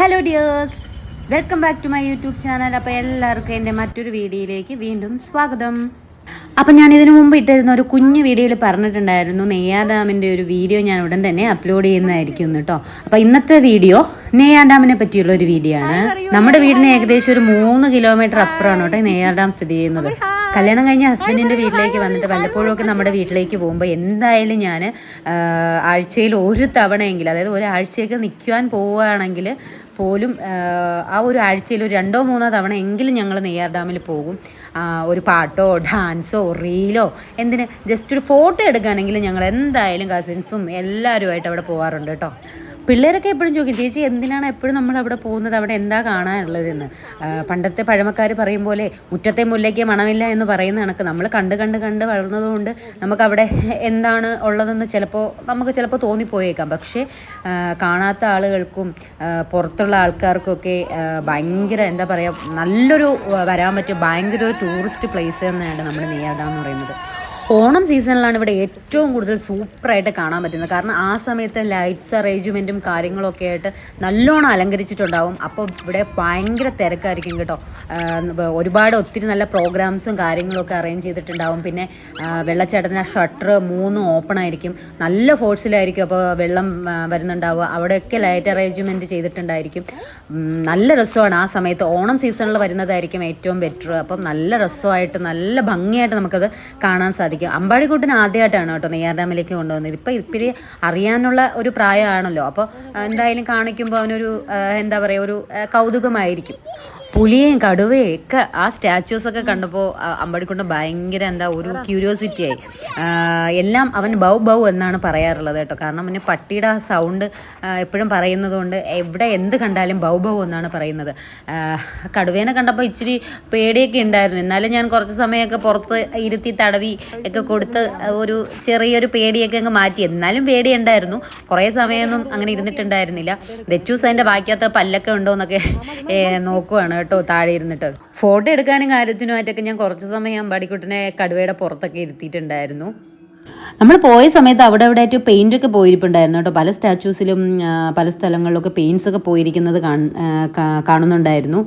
Hello dears welcome back to my YouTube channel അപ്പോൾ എല്ലാവർക്കും എന്റെ മറ്റൊരു വീഡിയോയിലേക്ക് വീണ്ടും സ്വാഗതം. അപ്പം ഞാൻ ഇതിനു മുമ്പ് ഇട്ടിരുന്ന ഒരു കുഞ്ഞു വീഡിയോയിൽ പറഞ്ഞിട്ടുണ്ടായിരുന്നു നെയ്യാർ ഡാമിന്റെ ഒരു വീഡിയോ ഞാൻ ഉടൻ തന്നെ അപ്ലോഡ് ചെയ്യുന്നതായിരിക്കും കേട്ടോ അപ്പോൾ ഇന്നത്തെ വീഡിയോ നെയ്യാർ ഡാമിനെ പറ്റിയുള്ള ഒരു വീഡിയോ ആണ്. നമ്മുടെ വീടിന് ഏകദേശം ഒരു മൂന്ന് കിലോമീറ്റർ അപ്പുറമാണ് കേട്ടോ നെയ്യാർ ഡാം സ്ഥിതി ചെയ്യുന്നത്. കല്യാണം കഴിഞ്ഞ ഹസ്ബൻഡിന്റെ വീട്ടിലേക്ക് വന്നിട്ട് വല്ലപ്പോഴും ഒക്കെ നമ്മുടെ വീട്ടിലേക്ക് പോകുമ്പോൾ എന്തായാലും ഞാൻ ആഴ്ചയിൽ ഒരു തവണയെങ്കിലും അതായത് ഒരാഴ്ചയൊക്കെ നിൽക്കുവാൻ പോവുകയാണെങ്കിൽ പോലും ആ, ഒരു ആഴ്ചയിൽ ഒരു രണ്ടോ മൂന്നോ തവണ എങ്കിലും ഞങ്ങൾ നെയ്യാർ ഡാമിൽ പോകും. ഒരു പാട്ടോ ഡാൻസോ റീലോ എന്തിന് ജസ്റ്റ് ഒരു ഫോട്ടോ എടുക്കാനെങ്കിലും ഞങ്ങൾ എന്തായാലും കസിൻസും എല്ലാവരുമായിട്ട് അവിടെ പോകാറുണ്ട് കേട്ടോ. പിള്ളേരൊക്കെ എപ്പോഴും ചോദിക്കും ചേച്ചി എന്തിനാണ് എപ്പോഴും നമ്മൾ അവിടെ പോകുന്നത്? അവിടെ എന്താ കാണാനുള്ളതെന്ന്? പണ്ടത്തെ പഴമക്കാർ പറയും പോലെ മുറ്റത്തെ മുല്ലയ്ക്ക് മണമില്ല എന്ന് പറയുന്ന കണക്ക് നമ്മൾ കണ്ട് കണ്ട് കണ്ട് വളർന്നതുകൊണ്ട് നമുക്കവിടെ എന്താണ് ഉള്ളതെന്ന് ചിലപ്പോൾ നമുക്ക് ചിലപ്പോൾ തോന്നിപ്പോയേക്കാം. പക്ഷേ കാണാത്ത ആളുകൾക്കും പുറത്തുള്ള ആൾക്കാർക്കൊക്കെ ഭയങ്കര എന്താ പറയുക നല്ലൊരു വരാൻ പറ്റിയ ഭയങ്കര ഒരു ടൂറിസ്റ്റ് പ്ലേസ് തന്നെയാണ് നമ്മുടെ നെയ്യാർ ഡാം എന്ന് പറയുന്നത്. ഓണം സീസണിലാണ് ഇവിടെ ഏറ്റവും കൂടുതൽ സൂപ്പറായിട്ട് കാണാൻ പറ്റുന്നത്. കാരണം ആ സമയത്ത് ലൈറ്റ്സ് അറേഞ്ച്മെന്റും കാര്യങ്ങളൊക്കെ ആയിട്ട് നല്ലോണം അലങ്കരിച്ചിട്ടുണ്ടാവും. അപ്പോൾ ഇവിടെ ഭയങ്കര തിരക്കായിരിക്കും കേട്ടോ. ഒരുപാട് ഒത്തിരി നല്ല പ്രോഗ്രാംസും കാര്യങ്ങളൊക്കെ അറേഞ്ച് ചെയ്തിട്ടുണ്ടാവും. പിന്നെ വെള്ളച്ചാട്ടത്തിന് ആ ഷട്ടർ മൂന്നും ഓപ്പൺ ആയിരിക്കും. നല്ല ഫോഴ്സിലായിരിക്കും അപ്പോൾ വെള്ളം വരുന്നുണ്ടാവുക. അവിടെയൊക്കെ ലൈറ്റ് അറേഞ്ച്മെന്റ് ചെയ്തിട്ടുണ്ടായിരിക്കും. നല്ല രസമാണ് ആ സമയത്ത്. ഓണം സീസണിൽ വരുന്നതായിരിക്കും ഏറ്റവും ബെറ്റർ. അപ്പം നല്ല രസമായിട്ട് നല്ല ഭംഗിയായിട്ട് നമുക്കത് കാണാൻ സാധിക്കും. അമ്പാടിക്കൂട്ടിന് ആദ്യമായിട്ടാണ് കേട്ടോ നെയ്യാർഡാമിലേക്ക് കൊണ്ടുവന്നത്. ഇപ്പം ഇപ്പം അറിയാനുള്ള ഒരു പ്രായമാണല്ലോ. അപ്പോൾ എന്തായാലും കാണിക്കുമ്പോൾ അവനൊരു എന്താ പറയുക ഒരു കൗതുകമായിരിക്കും. പുലിയും കടുവയും ഒക്കെ ആ സ്റ്റാച്യൂസൊക്കെ കണ്ടപ്പോൾ അമ്പടിക്കൊണ്ട് ഭയങ്കര എന്താ ഒരു ക്യൂരിയോസിറ്റി ആയി. എല്ലാം അവൻ ബൗ ബൗ എന്നാണ് പറയാറുള്ളത് കേട്ടോ. കാരണം പിന്നെ പട്ടിയുടെ ആ സൗണ്ട് എപ്പോഴും പറയുന്നത് കൊണ്ട് എവിടെ എന്ത് കണ്ടാലും ബൗ ബൗ എന്നാണ് പറയുന്നത്. കടുവേനെ കണ്ടപ്പോൾ ഇച്ചിരി പേടിയൊക്കെ ഉണ്ടായിരുന്നു. എന്നാലും ഞാൻ കുറച്ച് സമയമൊക്കെ പുറത്ത് ഇരുത്തി തടവി ഒക്കെ കൊടുത്ത് ഒരു ചെറിയൊരു പേടിയൊക്കെ അങ്ങ് മാറ്റി. എന്നാലും പേടി ഉണ്ടായിരുന്നു കുറേ സമയമൊന്നും അങ്ങനെ ഇരുന്നിട്ടുണ്ടായിരുന്നില്ല. ദച്ചൂസ് അതിന്റെ ബാക്കിയകത്ത് പല്ലൊക്കെ ഉണ്ടോ എന്നൊക്കെ നോക്കുവാണ് കേട്ടോ താഴെ ഇരുന്നിട്ട്. ഫോട്ടോ എടുക്കാനും കാര്യത്തിനുമായിട്ടൊക്കെ ഞാൻ കുറച്ച് സമയം അമ്പാടിക്കുട്ടനെ കടുവയുടെ പുറത്തൊക്കെ ഇരുത്തിയിട്ടുണ്ടായിരുന്നു. നമ്മൾ പോയ സമയത്ത് അവിടെ അവിടെ ആയിട്ട് പെയിന്റ് ഒക്കെ പോയിരിപ്പുണ്ടായിരുന്നു കേട്ടോ. പല സ്റ്റാച്യൂസിലും പല സ്ഥലങ്ങളിലൊക്കെ പെയിന്റ്സ് ഒക്കെ പോയിരിക്കുന്നത് കാണുന്നുണ്ടായിരുന്നു.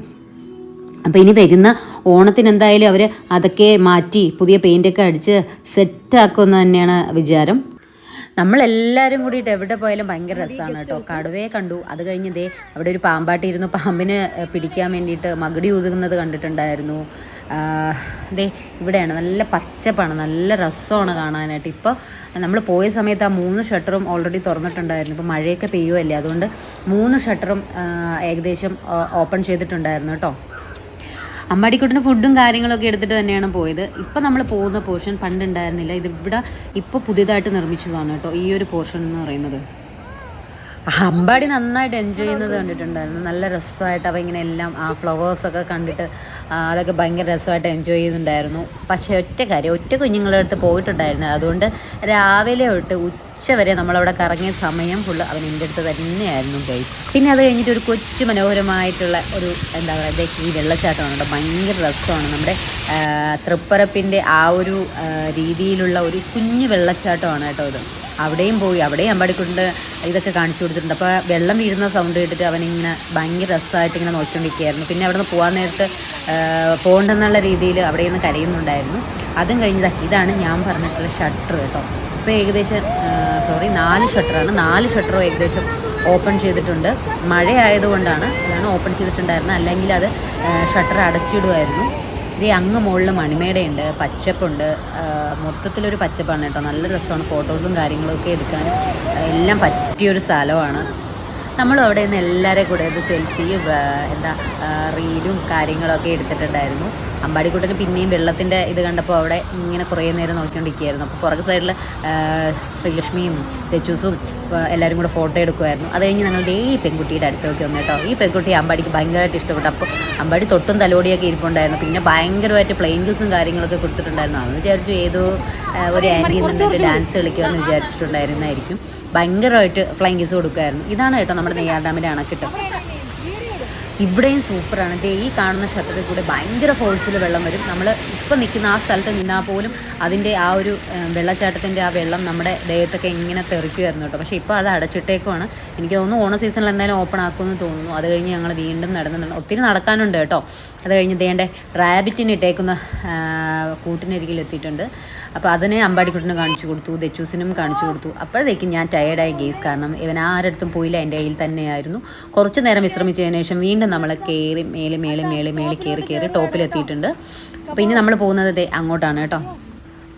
അപ്പോൾ ഇനി വരുന്ന ഓണത്തിന് എന്തായാലും അവർ അതൊക്കെ മാറ്റി പുതിയ പെയിന്റൊക്കെ അടിച്ച് സെറ്റാക്കുമെന്ന് തന്നെയാണ് വിചാരം. നമ്മളെല്ലാവരും കൂടിയിട്ട് എവിടെ പോയാലും ഭയങ്കര രസമാണ് കേട്ടോ. കടുവയെ കണ്ടു. അത് കഴിഞ്ഞ് ദേ അവിടെ ഒരു പാമ്പാട്ടി ഇരുന്നു. പാമ്പിനെ പിടിക്കാൻ വേണ്ടിയിട്ട് മകുടി ഊതുന്നത് കണ്ടിട്ടുണ്ടായിരുന്നു. ദേ ഇവിടെയാണ്. നല്ല പച്ചപ്പാണ്. നല്ല രസമാണ് കാണാനായിട്ട്. ഇപ്പോൾ നമ്മൾ പോയ സമയത്ത് ആ മൂന്ന് ഷട്ടറും ഓൾറെഡി തുറന്നിട്ടുണ്ടായിരുന്നു. ഇപ്പോൾ മഴയൊക്കെ പെയ്യുമല്ലേ അതുകൊണ്ട് മൂന്ന് ഷട്ടറും ഏകദേശം ഓപ്പൺ ചെയ്തിട്ടുണ്ടായിരുന്നു കേട്ടോ. അമ്മാടിക്കുട്ടിന് ഫുഡും കാര്യങ്ങളൊക്കെ എടുത്തിട്ട് തന്നെയാണ് പോയത്. ഇപ്പം നമ്മൾ പോകുന്ന പോർഷൻ പണ്ടുണ്ടായിരുന്നില്ല. ഇതിവിടെ ഇപ്പോൾ പുതിയതായിട്ട് നിർമ്മിച്ചതാണ് കേട്ടോ ഈ ഒരു പോർഷൻ എന്ന് പറയുന്നത്. അമ്പാടി നന്നായിട്ട് എൻജോയ് ചെയ്യുന്നത് കണ്ടിട്ടുണ്ടായിരുന്നു. നല്ല രസമായിട്ട് അവ ഇങ്ങനെ എല്ലാം ആ ഫ്ലവേഴ്സൊക്കെ കണ്ടിട്ട് അതൊക്കെ ഭയങ്കര രസമായിട്ട് എൻജോയ് ചെയ്യുന്നുണ്ടായിരുന്നു. പക്ഷേ ഒറ്റ കാര്യം ഒറ്റ കുഞ്ഞുങ്ങളുടെ അടുത്ത് പോയിട്ടുണ്ടായിരുന്നു. അതുകൊണ്ട് രാവിലെ തൊട്ട് ഉച്ച വരെ നമ്മളവിടെ കറങ്ങിയ സമയം ഫുള്ള് അവൻ എന്റെ അടുത്ത് തന്നെയായിരുന്നു ഗൈസ് പിന്നെ അത് കഴിഞ്ഞിട്ട് ഒരു കൊച്ചു മനോഹരമായിട്ടുള്ള ഒരു എന്താ പറയുക ഈ വെള്ളച്ചാട്ടമാണ് കേട്ടോ. ഭയങ്കര രസമാണ്. നമ്മുടെ തൃപ്പരപ്പിന്റെ ആ ഒരു രീതിയിലുള്ള ഒരു കുഞ്ഞു വെള്ളച്ചാട്ടമാണ് കേട്ടോ ഇത്. അവിടെയും പോയി അവിടെയും അമ്പാടിക്കൊണ്ട് ഇതൊക്കെ കാണിച്ചു കൊടുത്തിട്ടുണ്ട്. അപ്പോൾ വെള്ളം വീഴുന്ന സൗണ്ട് കേട്ടിട്ട് അവനിങ്ങനെ ഭയങ്കര രസമായിട്ട് ഇങ്ങനെ നോക്കിക്കൊണ്ടിരിക്കുകയായിരുന്നു. പിന്നെ അവിടെ നിന്ന് പോകാൻ നേരത്ത് പോകണ്ടെന്നുള്ള രീതിയിൽ അവിടെ നിന്ന് കരയുന്നുണ്ടായിരുന്നു. അതും കഴിഞ്ഞതാ ഇതാണ് ഞാൻ പറഞ്ഞിട്ടുള്ള ഷട്ടർ കേട്ടോ. ഇപ്പോൾ ഏകദേശം സോറി നാല് ഷട്ടറാണ് നാല് ഷട്ടറും ഏകദേശം ഓപ്പൺ ചെയ്തിട്ടുണ്ട്. മഴ ആയതുകൊണ്ടാണ് അതാണ് ഓപ്പൺ ചെയ്തിട്ടുണ്ടായിരുന്നത്. അല്ലെങ്കിൽ അത് ഷട്ടർ അടച്ചിടുമായിരുന്നു. ഇത് അങ്ങ് മുകളിൽ മണിമേടയുണ്ട് പച്ചപ്പുണ്ട് മൊത്തത്തിലൊരു പച്ചപ്പാണ് കേട്ടോ. നല്ല രസമാണ് ഫോട്ടോസും കാര്യങ്ങളൊക്കെ എടുക്കാൻ എല്ലാം പറ്റിയൊരു സ്ഥലമാണ്. നമ്മളും അവിടെ നിന്ന് എല്ലാവരെയും കൂടെ ഇത് സെൽഫിയും എന്താ റീലും കാര്യങ്ങളൊക്കെ എടുത്തിട്ടുണ്ടായിരുന്നു. അമ്പാടിക്കൂട്ടന് പിന്നെയും വെള്ളത്തിന്റെ ഇത് കണ്ടപ്പോൾ അവിടെ ഇങ്ങനെ കുറേ നേരം നോക്കിക്കൊണ്ടിരിക്കുകയായിരുന്നു. അപ്പോൾ പുറകെ സൈഡിൽ ശ്രീലക്ഷ്മിയും തെച്ചൂസും എല്ലാവരും കൂടെ ഫോട്ടോ എടുക്കുമായിരുന്നു അത് കഴിഞ്ഞ് ഞങ്ങളുടെ ഈ പെൺകുട്ടിയുടെ അടുത്തൊക്കെ വന്നു കേട്ടോ. ഈ പെൺകുട്ടി അമ്പാടിക്ക് ഭയങ്കരമായിട്ട് ഇഷ്ടപ്പെട്ടു. അപ്പോൾ അമ്പാടി തൊട്ടും തലോടിയൊക്കെ ഇരിപ്പുണ്ടായിരുന്നു. പിന്നെ ഭയങ്കരമായിട്ട് പ്ലെയിൻ ജ്യൂസും കാര്യങ്ങളൊക്കെ കൊടുത്തിട്ടുണ്ടായിരുന്നു. അന്ന് വിചാരിച്ചു ഏതോ ഒരു ആന്റി നിന്നിട്ട് ഡാൻസ് കളിക്കുമെന്ന് വിചാരിച്ചിട്ടുണ്ടായിരുന്നായിരിക്കും. ഭയങ്കരമായിട്ട് ഫ്ലൈങ് കൊടുക്കുമായിരുന്നു ഇതാണ് കേട്ടോ നമ്മുടെ നെയ്യാർ ഡാമിന്റെ അണക്കെട്ട്. ഇവിടെയും സൂപ്പറാണ്. ദേ ഈ കാണുന്ന ഷട്ടറിൽ കൂടെ ഭയങ്കര ഫോഴ്സിൽ വെള്ളം വരും. നമ്മൾ ഇപ്പം നിൽക്കുന്ന ആ സ്ഥലത്ത് നിന്നാൽ പോലും അതിന്റെ ആ ഒരു വെള്ളച്ചാട്ടത്തിന്റെ ആ വെള്ളം നമ്മുടെ ദേഹത്തൊക്കെ ഇങ്ങനെ തെറിക്കുമായിരുന്നു കേട്ടോ. പക്ഷേ ഇപ്പോൾ അത് അടച്ചിട്ടേക്കുമാണ് എനിക്ക് തോന്നുന്നു ഓണ സീസണിൽ എന്തായാലും ഓപ്പൺ ആക്കുമെന്ന് തോന്നുന്നു. അത് കഴിഞ്ഞ് ഞങ്ങൾ വീണ്ടും നടന്നുണ്ട് ഒത്തിരി നടക്കാനുണ്ട് കേട്ടോ. അത് കഴിഞ്ഞ് ദേണ്ട റാബിറ്റിന് ഇട്ടേക്കുന്ന കൂട്ടിനരികിൽ എത്തിയിട്ടുണ്ട്. അപ്പോൾ അതിനെ അമ്പാടിക്കുട്ടിന് കാണിച്ചു കൊടുത്തു ദച്ചൂസിനും കാണിച്ചു കൊടുത്തു. അപ്പോഴത്തേക്കും ഞാൻ ടയേർഡായി ഗെയ്സ് കാരണം ഇവൻ ആരടുത്തും പോയില്ല. എന്റെ കയ്യിൽ തന്നെയായിരുന്നു. കുറച്ച് നേരം വിശ്രമിച്ചതിന് ശേഷം വീണ്ടും നമ്മൾ കയറി മേലെ മേലെ മേലെ മേലെ കയറി കയറി ടോപ്പിലെത്തിയിട്ടുണ്ട്. അപ്പോൾ ഇനി നമ്മൾ പോകുന്നത് അങ്ങോട്ടാണ് കേട്ടോ.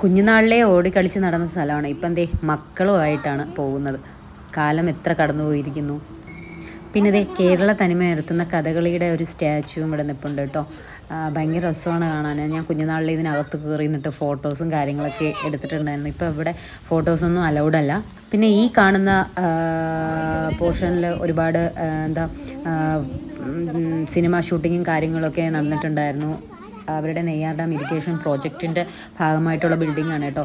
കുഞ്ഞുനാളിലെ ഓടിക്കളിച്ച് നടന്ന സ്ഥലമാണ്. ഇപ്പം ദേ മക്കളുമായിട്ടാണ് പോകുന്നത്. കാലം എത്ര കടന്നു പോയിരിക്കുന്നു പിന്നെ ഇതേ കേരള തനിമയുയർത്തുന്ന കഥകളിയുടെ ഒരു സ്റ്റാച്ചുവും ഇവിടെ നിൽപ്പുണ്ട് കേട്ടോ. ഭയങ്കര രസമാണ് കാണാൻ. ഞാൻ കുഞ്ഞുനാളിൽ ഇതിനകത്ത് കയറി നിന്നിട്ട് ഫോട്ടോസും കാര്യങ്ങളൊക്കെ എടുത്തിട്ടുണ്ടായിരുന്നു. ഇപ്പോൾ ഇവിടെ ഫോട്ടോസൊന്നും അലൗഡല്ല പിന്നെ ഈ കാണുന്ന പോർഷനിൽ ഒരുപാട് എന്താ സിനിമ ഷൂട്ടിങ്ങും കാര്യങ്ങളൊക്കെ നടന്നിട്ടുണ്ടായിരുന്നു. അവരുടെ നെയ്യാർ ഡാം ഇറിഗേഷൻ പ്രോജക്റ്റിന്റെ ഭാഗമായിട്ടുള്ള ബിൽഡിംഗ് ആണ് കേട്ടോ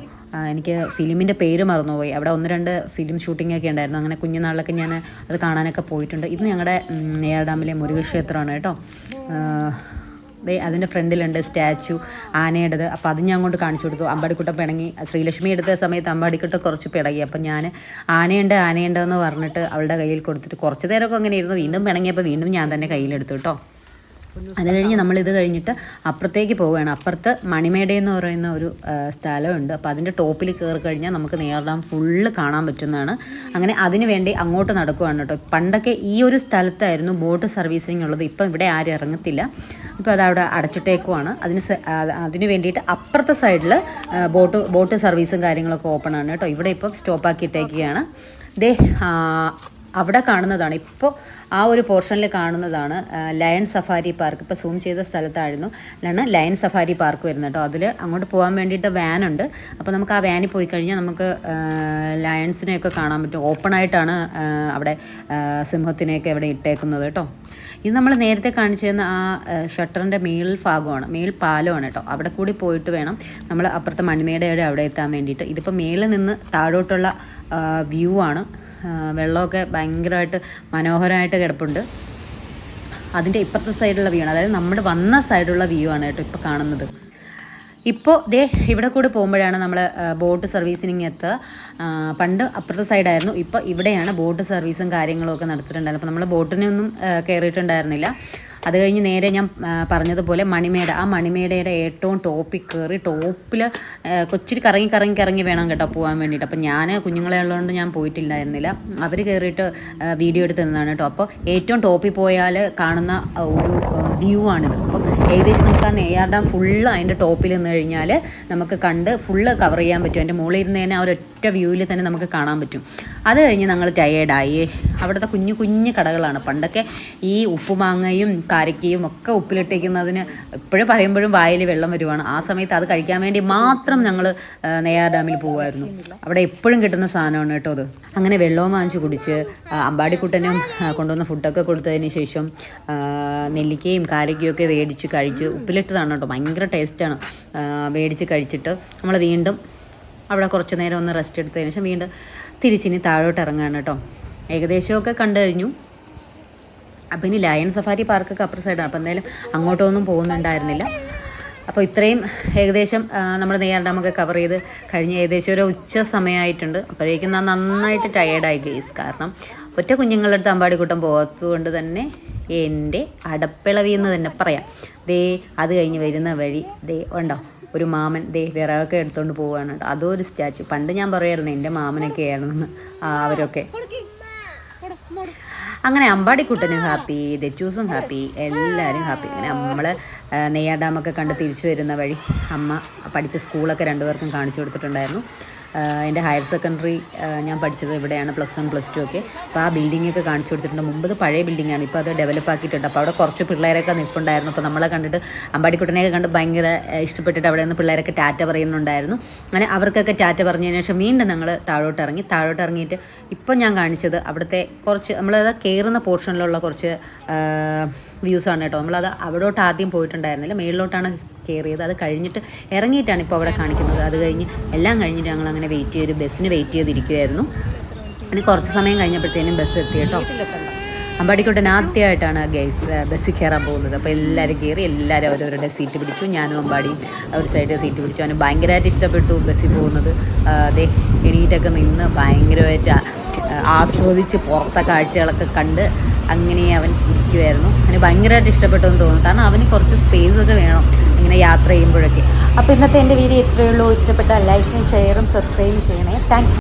എനിക്ക് ഫിലിമിന്റെ പേര് മറന്നുപോയി. അവിടെ ഒന്ന് രണ്ട് ഫിലിം ഷൂട്ടിംഗ് ഒക്കെ ഉണ്ടായിരുന്നു. അങ്ങനെ കുഞ്ഞുനാളിലൊക്കെ ഞാൻ അത് കാണാനൊക്കെ പോയിട്ടുണ്ട്. ഇത് ഞങ്ങളുടെ നെയ്യാർ ഡാമിലെ മുരുകക്ഷേത്രമാണ് കേട്ടോ. അതിന്റെ ഫ്രണ്ടിലുണ്ട് സ്റ്റാച്ചു ആനയുടേത്. അപ്പോൾ അത് ഞാൻ അങ്ങോട്ട് കാണിച്ചു കൊടുത്തു. അമ്പാടിക്കുട്ടം പിണങ്ങി. ശ്രീലക്ഷ്മി എടുത്ത സമയത്ത് അമ്പാടിക്കുട്ടം കുറച്ച് പിണങ്ങി. അപ്പം ഞാൻ ആനയുണ്ട് ആനയുണ്ടെന്ന് പറഞ്ഞിട്ട് അവളുടെ കയ്യിൽ കൊടുത്തിട്ട് കുറച്ച് നേരമൊക്കെ അങ്ങനെ ഇരുന്നു. വീണ്ടും പിണങ്ങിയപ്പോൾ വീണ്ടും ഞാൻ തന്നെ കയ്യിലെടുത്തു കേട്ടോ. അത് കഴിഞ്ഞ് നമ്മൾ ഇത് കഴിഞ്ഞിട്ട് അപ്പുറത്തേക്ക് പോവുകയാണ്. അപ്പുറത്ത് മണിമേട എന്ന് പറയുന്ന ഒരു സ്ഥലമുണ്ട്. അപ്പോൾ അതിന്റെ ടോപ്പിൽ കയറി കഴിഞ്ഞാൽ നമുക്ക് നേരിടാൻ ഫുള്ള് കാണാൻ പറ്റുന്നതാണ്. അങ്ങനെ അതിന് വേണ്ടി അങ്ങോട്ട് നടക്കുവാണ് കേട്ടോ. പണ്ടൊക്കെ ഈ ഒരു സ്ഥലത്തായിരുന്നു ബോട്ട് സർവീസിങ് ഉള്ളത്. ഇപ്പം ഇവിടെ ആരും ഇറങ്ങത്തില്ല. ഇപ്പോൾ അത് അവിടെ അടച്ചിട്ടേക്കുവാണ്. അതിന് അതിന് വേണ്ടിയിട്ട് അപ്പുറത്തെ സൈഡിൽ ബോട്ട് ബോട്ട് സർവീസും കാര്യങ്ങളൊക്കെ ഓപ്പൺ ആണ് കേട്ടോ. ഇവിടെ ഇപ്പം സ്റ്റോപ്പാക്കിയിട്ടേക്കുകയാണ്. ദേ അവിടെ കാണുന്നതാണ്. ഇപ്പോൾ ആ ഒരു പോർഷനിൽ കാണുന്നതാണ് ലയൺ സഫാരി പാർക്ക്. ഇപ്പോൾ സൂം ചെയ്ത സ്ഥലത്തായിരുന്നു. ലയൺ സഫാരി പാർക്ക് വരുന്നത് കേട്ടോ. അതിൽ അങ്ങോട്ട് പോകാൻ വേണ്ടിയിട്ട് വാനുണ്ട് അപ്പോൾ നമുക്ക് ആ വാനിൽ പോയി കഴിഞ്ഞാൽ നമുക്ക് ലയൺസിനെയൊക്കെ കാണാൻ പറ്റും. ഓപ്പൺ ആയിട്ടാണ് അവിടെ സിംഹത്തിനെയൊക്കെ അവിടെ ഇട്ടേക്കുന്നത് കേട്ടോ. ഇത് നമ്മൾ നേരത്തെ കാണിച്ചിരുന്ന ആ ഷട്ടറിന്റെ മേൽ ഭാഗമാണ്. മേൽ പാലമാണ് കേട്ടോ. അവിടെ കൂടി പോയിട്ട് വേണം നമ്മൾ അപ്പുറത്തെ മണിമേടയുടെ അവിടെ എത്താൻ വേണ്ടിയിട്ട്. ഇതിപ്പോൾ മേളിൽ നിന്ന് താഴോട്ടുള്ള വ്യൂ ആണ്. വെള്ളമൊക്കെ ഭയങ്കരമായിട്ട് മനോഹരമായിട്ട് കിടപ്പുണ്ട്. അതിന്റെ ഇപ്പുറത്തെ സൈഡുള്ള വ്യൂ ആണ്. അതായത് നമ്മൾ വന്ന സൈഡുള്ള വ്യൂ ആണ് കേട്ടോ ഇപ്പോൾ കാണുന്നത്. ഇപ്പോൾ ദേ ഇവിടെ കൂടെ പോകുമ്പോഴാണ് നമ്മൾ ബോട്ട് സർവീസിനിങ് എത്തുക. പണ്ട് അപ്പുറത്തെ സൈഡായിരുന്നു ഇപ്പോൾ ഇവിടെയാണ് ബോട്ട് സർവീസും കാര്യങ്ങളൊക്കെ നടത്തിയിട്ടുണ്ടായിരുന്നത്. അപ്പോൾ നമ്മൾ ബോട്ടിനൊന്നും കയറിയിട്ടുണ്ടായിരുന്നില്ല അത് കഴിഞ്ഞ് നേരെ ഞാൻ പറഞ്ഞതുപോലെ മണിമേട. ആ മണിമേടയുടെ ഏറ്റവും ടോപ്പിൽ കയറി ടോപ്പിൽ കൊച്ചിരി കറങ്ങി കറങ്ങി കറങ്ങി വേണം കേട്ടോ പോകാൻ വേണ്ടിയിട്ട്. അപ്പോൾ ഞാൻ കുഞ്ഞുങ്ങളെ ഉള്ളതുകൊണ്ട് ഞാൻ പോയിട്ടില്ലായിരുന്നില്ല. അവർ കയറിയിട്ട് വീഡിയോ എടുത്ത് തന്നതാണ് കേട്ടോ. അപ്പോൾ ഏറ്റവും ടോപ്പിൽ പോയാൽ കാണുന്ന ഒരു വ്യൂ ആണിത്. അപ്പം ഏകദേശം നമുക്ക് ആ നെയ്യാർ ഡാം ഫുള്ള് അതിന്റെ ടോപ്പിൽ നിന്ന് കഴിഞ്ഞാൽ നമുക്ക് കണ്ട് ഫുള്ള് കവർ ചെയ്യാൻ പറ്റും. അതിന്റെ മുകളിൽ ഇരുന്ന് തന്നെ ആ ഒരൊറ്റ വ്യൂവിൽ തന്നെ നമുക്ക് കാണാൻ പറ്റും. അത് കഴിഞ്ഞ് ഞങ്ങൾ ടയേർഡായി അവിടുത്തെ കുഞ്ഞു കുഞ്ഞു കടകളാണ്. പണ്ടൊക്കെ ഈ ഉപ്പുമാങ്ങയും കാരക്കയും ഒക്കെ ഉപ്പിലിട്ടേക്കുന്നതിന് ഇപ്പോഴും പറയുമ്പോഴും വായിൽ വെള്ളം വരുവാണ്. ആ സമയത്ത് അത് കഴിക്കാൻ വേണ്ടി മാത്രം ഞങ്ങൾ നെയ്യാർ ഡാമിൽ പോകുമായിരുന്നു അവിടെ എപ്പോഴും കിട്ടുന്ന സാധനമാണ് കേട്ടോ അത്. അങ്ങനെ വെള്ളവും വാങ്ങിച്ച് കുടിച്ച് അമ്പാടിക്കുട്ടനും കൊണ്ടുവന്ന ഫുഡൊക്കെ കൊടുത്തതിന് ശേഷം നെല്ലിക്കയും കാരക്കയും ഒക്കെ മേടിച്ച് കഴിച്ച് ഉപ്പിലിട്ടതാണ് കേട്ടോ. ഭയങ്കര ടേസ്റ്റാണ് മേടിച്ച് കഴിച്ചിട്ട് നമ്മൾ വീണ്ടും അവിടെ കുറച്ച് നേരം ഒന്ന് റെസ്റ്റ് എടുത്തതിന് ശേഷം വീണ്ടും തിരിച്ചിനി താഴോട്ട് ഇറങ്ങുകയാണ് കേട്ടോ. ഏകദേശമൊക്കെ കണ്ടു കഴിഞ്ഞു. അപ്പം ഇനി ലയൺ സഫാരി പാർക്കൊക്കെ അപ്പുറ സൈഡാണ് അപ്പം എന്തായാലും അങ്ങോട്ടൊന്നും പോകുന്നുണ്ടായിരുന്നില്ല. അപ്പോൾ ഇത്രയും ഏകദേശം നമ്മൾ നെയ്യാർ ഡാമൊക്കെ കവർ ചെയ്ത് കഴിഞ്ഞ് ഏകദേശം ഒരു ഉച്ച സമയമായിട്ടുണ്ട്. അപ്പോഴേക്കും ഞാൻ നന്നായിട്ട് ടയേർഡായി ഗെയ്സ് കാരണം ഒറ്റ കുഞ്ഞുങ്ങളുടെ അടുത്ത് അമ്പാടിക്കൂട്ടം പോകാത്തതുകൊണ്ട് തന്നെ എന്റെ അടപ്പിളവി എന്ന് തന്നെ പറയാം. ദേ അത് കഴിഞ്ഞ് വരുന്ന വഴി. ദേ ഉണ്ടോ? ഒരു മാമൻ ദേ വിറകൊക്കെ എടുത്തുകൊണ്ട് പോവുകയാണ് അതും ഒരു സ്റ്റാച്ചു. പണ്ട് ഞാൻ പറയായിരുന്നു എന്റെ മാമനൊക്കെ ആയിരുന്നു ആ, അവരൊക്കെ. അങ്ങനെ അമ്പാടിക്കുട്ടനും ഹാപ്പി ദച്ചൂസും ഹാപ്പി എല്ലാവരും ഹാപ്പി. അങ്ങനെ നമ്മൾ നെയ്യാർ ഡാമൊക്കെ കണ്ട് തിരിച്ചു വരുന്ന വഴി അമ്മ പഠിച്ച സ്കൂളൊക്കെ രണ്ടുപേർക്കും കാണിച്ചു കൊടുത്തിട്ടുണ്ടായിരുന്നു. എന്റെ ഹയർ സെക്കൻഡറി ഞാൻ പഠിച്ചത് ഇവിടെയാണ് പ്ലസ് വൺ പ്ലസ് ടു ഒക്കെ. അപ്പോൾ ആ ബിൽഡിങ്ങൊക്കെ കാണിച്ചു കൊടുത്തിട്ടുണ്ട്. മുമ്പ് പഴയ പഴയ ആണ്. ഇപ്പോൾ അത് ഡെവലപ്പ് ആക്കിയിട്ടുണ്ട്. അപ്പോൾ അവിടെ കുറച്ച് പിള്ളേരൊക്കെ നിൽപ്പുണ്ടായിരുന്നു അപ്പോൾ നമ്മളെ കണ്ടിട്ട് അമ്പാടിക്കുട്ടനെയൊക്കെ കണ്ട് ഭയങ്കര ഇഷ്ടപ്പെട്ടിട്ട് അവിടെ നിന്ന് പിള്ളേരൊക്കെ ടാറ്റ പറയുന്നുണ്ടായിരുന്നു. അങ്ങനെ അവർക്കൊക്കെ ടാറ്റ പറഞ്ഞതിന് ശേഷം വീണ്ടും ഞങ്ങൾ താഴോട്ട് ഇറങ്ങി. താഴോട്ട് ഇറങ്ങിയിട്ട് ഇപ്പം ഞാൻ കാണിച്ചത് അവിടുത്തെ കുറച്ച് നമ്മളത് കയറുന്ന പോർഷനിലുള്ള കുറച്ച് വ്യൂസാണ് കേട്ടോ. നമ്മളത് അവിടോട്ട് ആദ്യം പോയിട്ടുണ്ടായിരുന്നില്ല. മേളിലോട്ടാണ് കയറിയത് അത് കഴിഞ്ഞിട്ട് ഇറങ്ങിയിട്ടാണ് ഇപ്പോൾ അവിടെ കാണിക്കുന്നത്. അത് കഴിഞ്ഞ് എല്ലാം കഴിഞ്ഞിട്ട് ഞങ്ങൾ അങ്ങനെ വെയിറ്റ് ചെയ്ത് ബസ്സിന് വെയിറ്റ് ചെയ്തിരിക്കുമായിരുന്നു ഇനി കുറച്ച് സമയം കഴിഞ്ഞപ്പോഴത്തേനും ബസ് എത്തി കേട്ടോ. അമ്പാടിക്കുട്ടൻ ആദ്യമായിട്ടാണ് ഗൈസ് ബസ്സിൽ കയറാൻ പോകുന്നത്. അപ്പോൾ എല്ലാവരും കയറി എല്ലാവരും അവരവരുടെ സീറ്റ് പിടിച്ചു. ഞാനും അമ്പാടി ഒരു സൈഡ് സീറ്റ് പിടിച്ചു. അവന് ഭയങ്കരമായിട്ട് ഇഷ്ടപ്പെട്ടു ബസ്സിൽ പോകുന്നത്. അതെ എണീറ്റൊക്കെ നിന്ന് ഭയങ്കരമായിട്ട് ആസ്വദിച്ച് പുറത്തെ കാഴ്ചകളൊക്കെ കണ്ട് അങ്ങനെ അവൻ ഇരിക്കുമായിരുന്നു അവന് ഭയങ്കരമായിട്ട് ഇഷ്ടപ്പെട്ടു എന്ന് തോന്നുന്നു. കാരണം അവന് കുറച്ച് സ്പേസ് ഒക്കെ വേണം ഇങ്ങനെ യാത്ര ചെയ്യുമ്പോഴൊക്കെ. അപ്പോൾ ഇന്നത്തെ എന്റെ വീഡിയോ ഇത്രയേ ഉള്ളൂ. ലൈക്കും ഷെയറും സബ്സ്ക്രൈബും ചെയ്യണേ. താങ്ക്